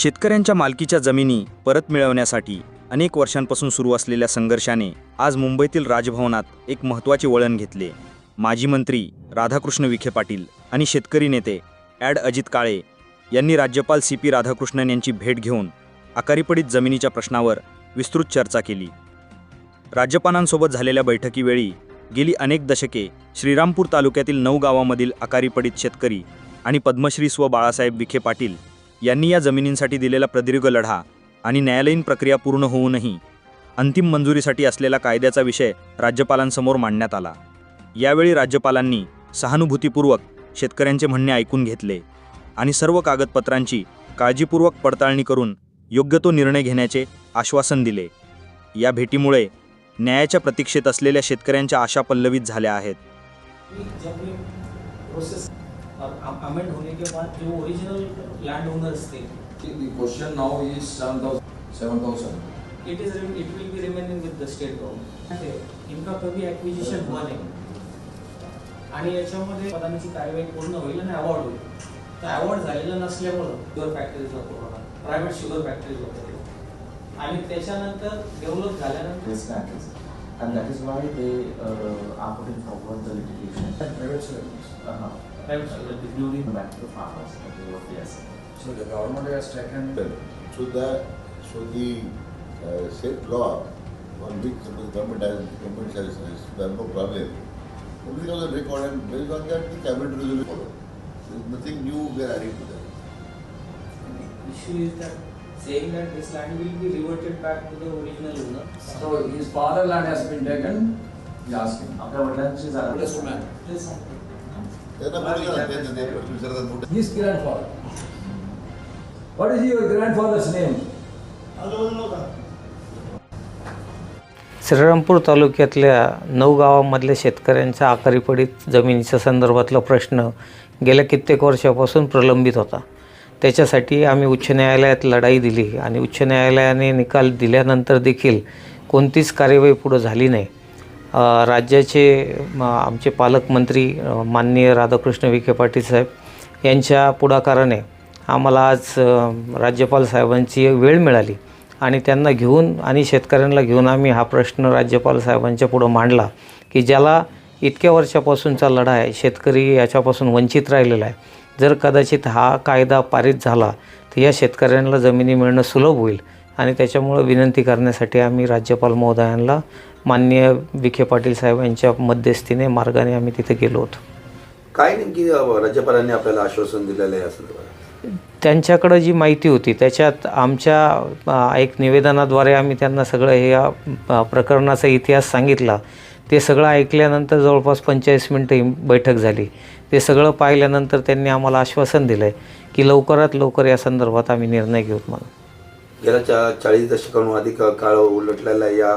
शेतकऱ्यांच्या मालकीच्या जमिनी परत मिळवण्यासाठी अनेक वर्षांपासून सुरू असलेल्या संघर्षाने आज मुंबईतील राजभवनात एक महत्त्वाचे वळण घेतले. माजी मंत्री राधाकृष्ण विखे पाटील आणि शेतकरी नेते ॲड अजित काळे यांनी राज्यपाल सी पी राधाकृष्णन यांची भेट घेऊन आकारीपडीत जमिनीच्या प्रश्नावर विस्तृत चर्चा केली. राज्यपालांसोबत झालेल्या बैठकीवेळी गेली अनेक दशके श्रीरामपूर तालुक्यातील नऊ गावामधील आकारीपडीत शेतकरी आणि पद्मश्री स्व बाळासाहेब विखे पाटील यांनी या जमिनींसाठी दिलेला प्रदीर्घ लढा आणि न्यायालयीन प्रक्रिया पूर्ण होऊनही अंतिम मंजुरीसाठी असलेला कायद्याचा विषय राज्यपालांसमोर मांडण्यात आला. यावेळी राज्यपालांनी सहानुभूतीपूर्वक शेतकऱ्यांचे म्हणणे ऐकून घेतले आणि सर्व कागदपत्रांची काळजीपूर्वक पडताळणी करून योग्य तो निर्णय घेण्याचे आश्वासन दिले. या भेटीमुळे न्यायाच्या प्रतीक्षेत असलेल्या शेतकऱ्यांच्या आशा पल्लवित झाल्या आहेत. अमेंड होने के बाद जो ओरिजिनल लैंड ओनर्स थे The question now is seven thousand, seven thousand. It is it will be remaining with the state government इनका कभी ॲक्विजिशन हुआ नाही आणि याच्यामध्ये पदांची कार्यवाही पूर्ण होईल आणि अवॉर्ड होईल तर अवॉर्ड झालेलं नसल्यामुळं शुगर फॅक्टरीज होतो प्रायव्हेट शुगर फॅक्टरीज होते आणि त्याच्यानंतर डेव्हलप झाल्यानंतर. And that is why they uh, are putting forward the litigation. Private. Uh-huh. Private helps relatively back to farmers at the OPS. So the government has taken... So the, so the uh, state law on which the government has, government has, has done no problem. Only because of record and based on that the cabinet resolution followed. There is nothing new we are adding to that. The issue is that saying that this land will be reverted back to the original owner. So his father land has been taken? Yes. After what land is Yes, ma'am. Yes, ma'am. His grandfather. What is your grandfather's name? Shrirampur तालुक्यातल्या नऊ गावामधल्या शेतकऱ्यांच्या आकारी पडीत जमिनीच्या संदर्भातला प्रश्न गेल्या कित्येक वर्षापासून प्रलंबित होता त्याच्यासाठी आम्ही उच्च न्यायालयात लढाई दिली आणि उच्च न्यायालयाने निकाल दिल्यानंतर देखील कोणतीच कार्यवाही पुढं झाली नाही राज्याचे आमचे पालकमंत्री माननीय राधाकृष्ण विखे पाटील साहेब यांच्या पुढाकाराने आम्हाला आज राज्यपाल साहेबांची वेळ मिळाली आणि त्यांना घेऊन आणि शेतकऱ्यांना घेऊन आम्ही हा प्रश्न राज्यपाल साहेबांच्या पुढं मांडला की ज्याला इतक्या वर्षापासूनचा लढा आहे शेतकरी याच्यापासून वंचित राहिलेला आहे जर कदाचित हा कायदा पारित झाला तर या शेतकऱ्यांना जमिनी मिळणं सुलभ होईल. आणि त्याच्यामुळं विनंती करण्यासाठी आम्ही राज्यपाल महोदयांना माननीय विखे पाटील साहेब यांच्या मध्यस्थीने मार्गाने आम्ही तिथे गेलो होतो. काय नेमकी राज्यपालांनी आपल्याला आश्वासन दिलेलं आहे संदर्भात? त्यांच्याकडं जी माहिती होती त्याच्यात आमच्या एक निवेदनाद्वारे आम्ही त्यांना सगळं हे प्रकरणाचा इतिहास सांगितला. ते सगळं ऐकल्यानंतर जवळपास पंचेचाळीस मिनटं ही बैठक झाली. ते सगळं पाहिल्यानंतर त्यांनी आम्हाला आश्वासन दिलं आहे की लवकरात लवकर या संदर्भात आम्ही निर्णय घेऊत म्हणून. गेल्या चा चाळीस दशकांहून अधिक काळ उलटलेला आहे या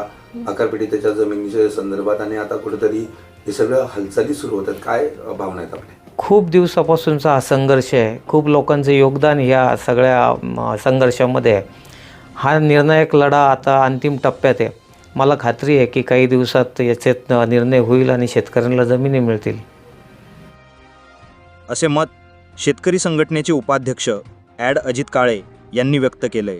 आकारपीडितेच्या जमिनीच्या संदर्भात आणि आता कुठेतरी हे सगळं हालचाली सुरू होतात. काय भावना आहेत आपल्या? खूप दिवसापासूनचा हा संघर्ष आहे. खूप लोकांचं योगदान ह्या सगळ्या म, संघर्षामध्ये आहे. हा निर्णायक लढा आता अंतिम टप्प्यात आहे. मला खात्री आहे की काही दिवसात याच्यात निर्णय होईल आणि शेतकऱ्यांना जमिनी मिळतील. असे मत शेतकरी संघटनेचे उपाध्यक्ष ॲड अजित काळे यांनी व्यक्त केलंय.